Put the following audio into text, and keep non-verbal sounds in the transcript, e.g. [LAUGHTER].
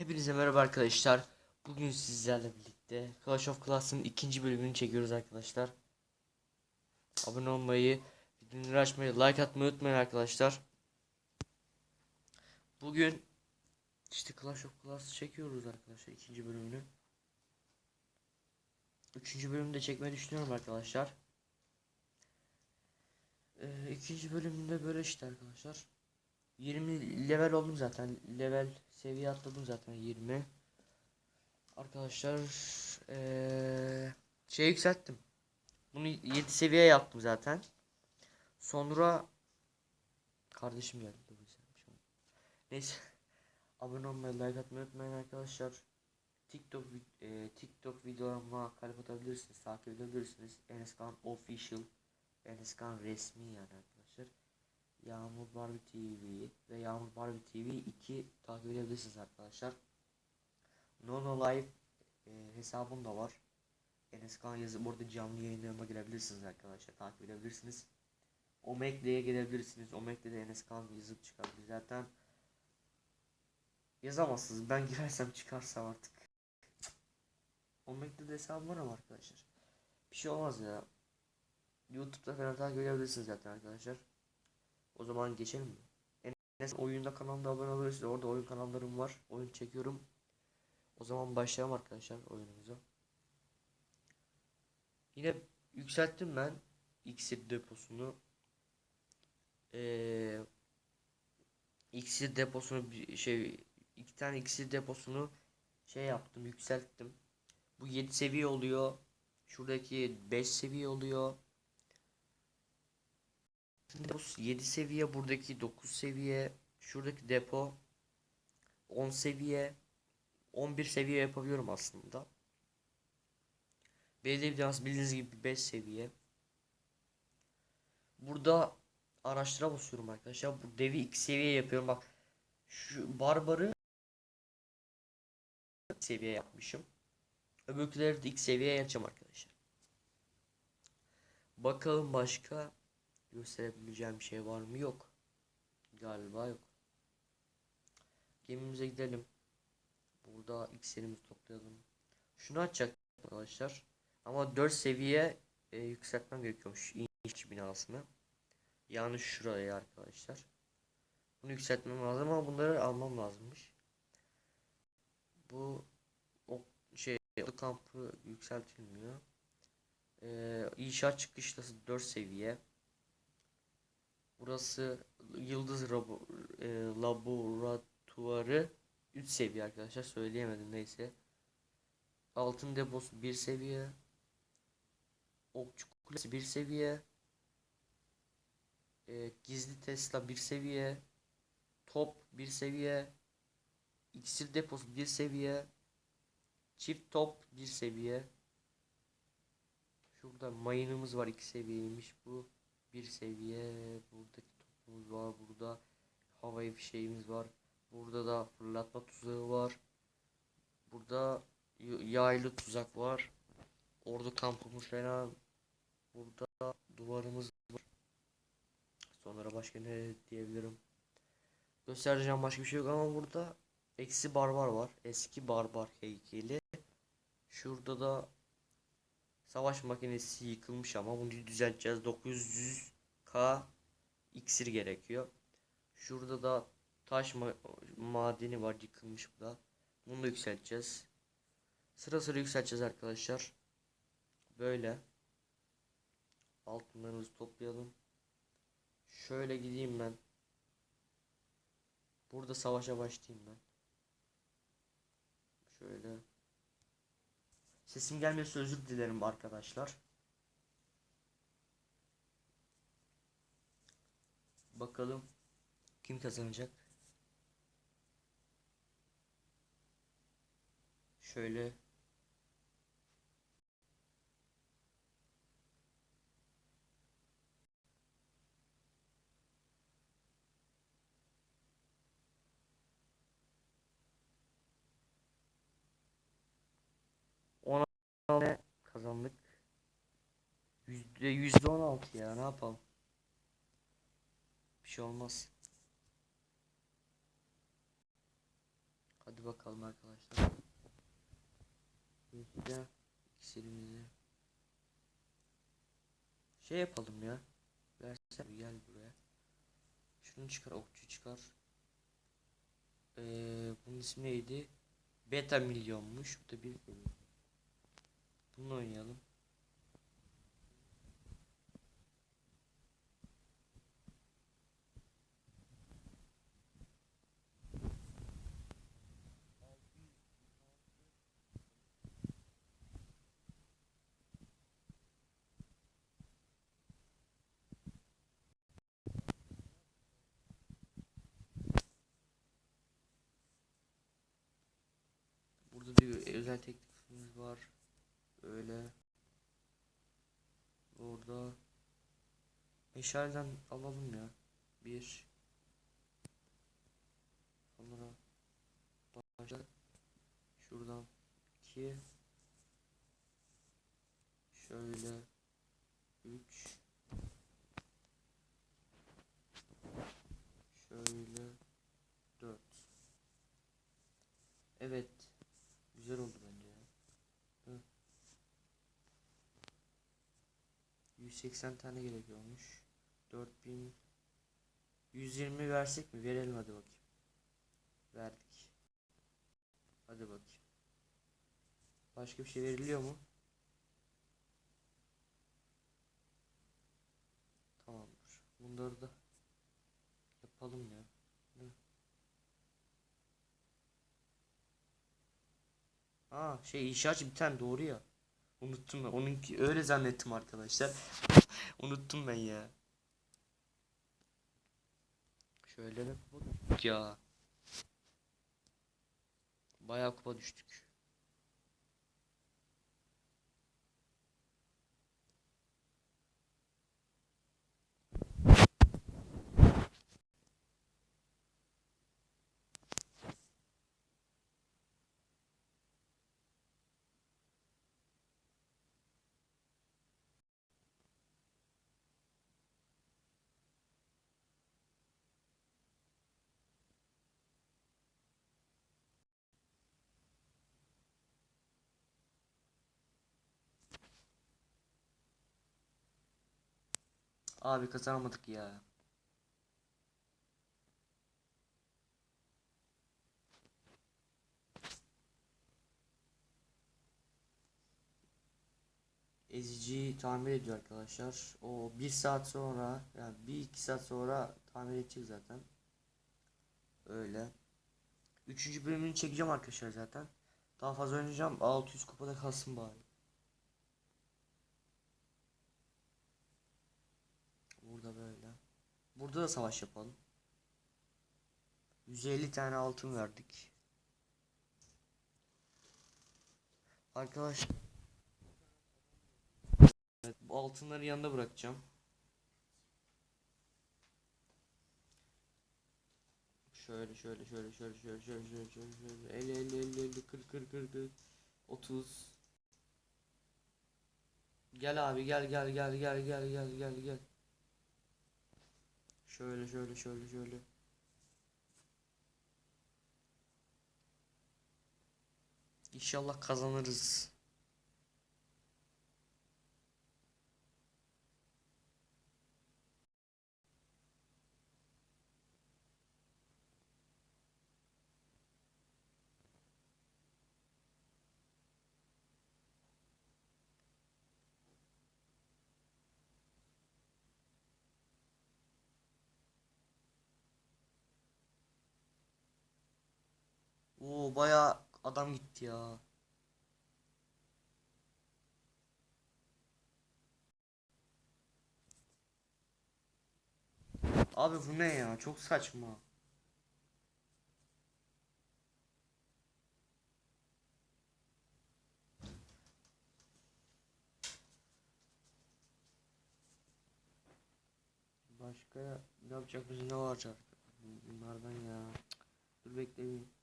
Hepinize merhaba arkadaşlar. Bugün sizlerle birlikte Clash of Clans'ın ikinci bölümünü çekiyoruz arkadaşlar. Abone olmayı, bildirimleri açmayı, like atmayı unutmayın arkadaşlar. Bugün işte Clash of Clans çekiyoruz arkadaşlar ikinci bölümünü. Üçüncü bölümü de çekmeyi düşünüyorum arkadaşlar. Ee, ikinci bölümünde böyle işte arkadaşlar. 20 level oldum zaten. Level seviye atladım zaten 20. Arkadaşlar eee şey yükselttim. Bunu 7 seviye yaptım zaten. Sonra kardeşim geldi. Şey. Neyse. [LAUGHS] Abone olmayı, like atmayı unutmayın arkadaşlar. TikTok eee, TikTok videolarıma kalp atabilirsiniz, takip edebilirsiniz. Eneskan official, Eneskan resmi yani. Yağmur Barbie TV ve Yağmur Barbie TV 2 takip edebilirsiniz arkadaşlar. Nono Live e, hesabım da var. Enes Kan yazıp burada canlı yayınlarıma girebilirsiniz arkadaşlar. Takip edebilirsiniz. Omegle'ye gelebilirsiniz. Omegle'de Enes Kan yazıp çıkabilir. Zaten yazamazsınız. Ben [LAUGHS] girersem çıkarsam artık. Omegle'de hesabım var ama arkadaşlar. Bir şey olmaz ya. YouTube'da falan takip edebilirsiniz zaten arkadaşlar. O zaman geçelim mi? Enes oyunda kanalına abone olabilirsiniz. Orada oyun kanallarım var. Oyun çekiyorum. O zaman başlayalım arkadaşlar oyunumuza. Yine yükselttim ben iksir deposunu. Ee, iksir deposunu bir şey iki tane iksir deposunu şey yaptım yükselttim. Bu 7 seviye oluyor. Şuradaki 5 seviye oluyor. 7 seviye buradaki 9 seviye şuradaki depo 10 seviye 11 seviye yapabiliyorum aslında. Belediye binası bildiğiniz gibi 5 seviye. Burada araçlara basıyorum arkadaşlar. Bu devi 2 seviye yapıyorum. Bak şu barbarı seviye yapmışım. Öbürküleri de ilk seviyeye yapacağım arkadaşlar. Bakalım başka gösterebileceğim bir şey var mı? Yok. Galiba yok. Gemimize gidelim. Burada iksirimizi toplayalım. Şunu açacak arkadaşlar. Ama 4 seviye e, yükseltmem gerekiyormuş inş binasını. Yani şuraya arkadaşlar. Bunu yükseltmem lazım ama bunları almam lazımmış. Bu o şey o kampı yükseltilmiyor. Ee, inşaat çıkışlası 4 seviye. Burası Yıldız Rabo, e, Laboratuvarı 3 seviye arkadaşlar söyleyemedim neyse. Altın deposu 1 seviye. Okçu kulesi 1 seviye. E, gizli Tesla 1 seviye. Top 1 seviye. İksir deposu 1 seviye. Çift top 1 seviye. Şurada mayınımız var 2 seviyeymiş bu. Bir seviye. Buradaki topumuz var burada havai fişeğimiz var. Burada da fırlatma tuzağı var. Burada yaylı tuzak var. Ordu kampımız falan burada duvarımız var. Sonra başka ne diyebilirim? Göstereceğim başka bir şey yok ama burada eksi barbar var. Eski barbar heykeli. Şurada da Savaş makinesi yıkılmış ama bunu düzelteceğiz. 900k iksir gerekiyor. Şurada da taş ma madeni var yıkılmış bu da. Bunu da yükselteceğiz. Sıra sıra yükselteceğiz arkadaşlar. Böyle. Altınlarımızı toplayalım. Şöyle gideyim ben. Burada savaşa başlayayım ben. Şöyle. Sesim gelmiyorsa özür dilerim arkadaşlar. Bakalım kim kazanacak. Şöyle ne kazandık? Yüzde yüzde on altı ya ne yapalım? Bir şey olmaz. Hadi bakalım arkadaşlar. İşte iksirimizi. Şey yapalım ya. Versene gel buraya. Şunu çıkar okçu çıkar. Ee, bunun ismi neydi? Beta milyonmuş. Bu da bir Bunu oynayalım. Burada bir özel teklifimiz var. Öyle. Burada meşaleden alalım ya. Bir. Sonra başla. Şuradan iki. Şöyle üç. 180 tane gerekiyormuş. 4000 120 versek mi? Verelim hadi bakayım. Verdik. Hadi bakayım. Başka bir şey veriliyor mu? Tamamdır. Bunları da yapalım ya. Aa şey inşaatçı bir tane doğru ya. Unuttum ben. Onunki öyle zannettim arkadaşlar. [LAUGHS] Unuttum ben ya. Şöyle bir kupa ya. Bayağı kupa düştük. Abi kazanamadık ya. Ezici tamir ediyor arkadaşlar. O bir saat sonra yani bir iki saat sonra tamir edecek zaten. Öyle. Üçüncü bölümünü çekeceğim arkadaşlar zaten. Daha fazla oynayacağım. 600 kupada kalsın bari. Burada böyle. Burada da savaş yapalım. 150 tane altın verdik. Arkadaş Evet, bu altınları yanında bırakacağım. Şöyle şöyle şöyle şöyle şöyle şöyle şöyle şöyle şöyle 50 50 50 50 40 40 40 40 30 Gel abi gel gel gel gel gel gel gel gel Şöyle şöyle şöyle şöyle İnşallah kazanırız. Oo bayağı adam gitti ya. Abi bu ne ya? Çok saçma. Başka yapacak bir ne var acaba? Bunlardan ya. Dur bekleyin.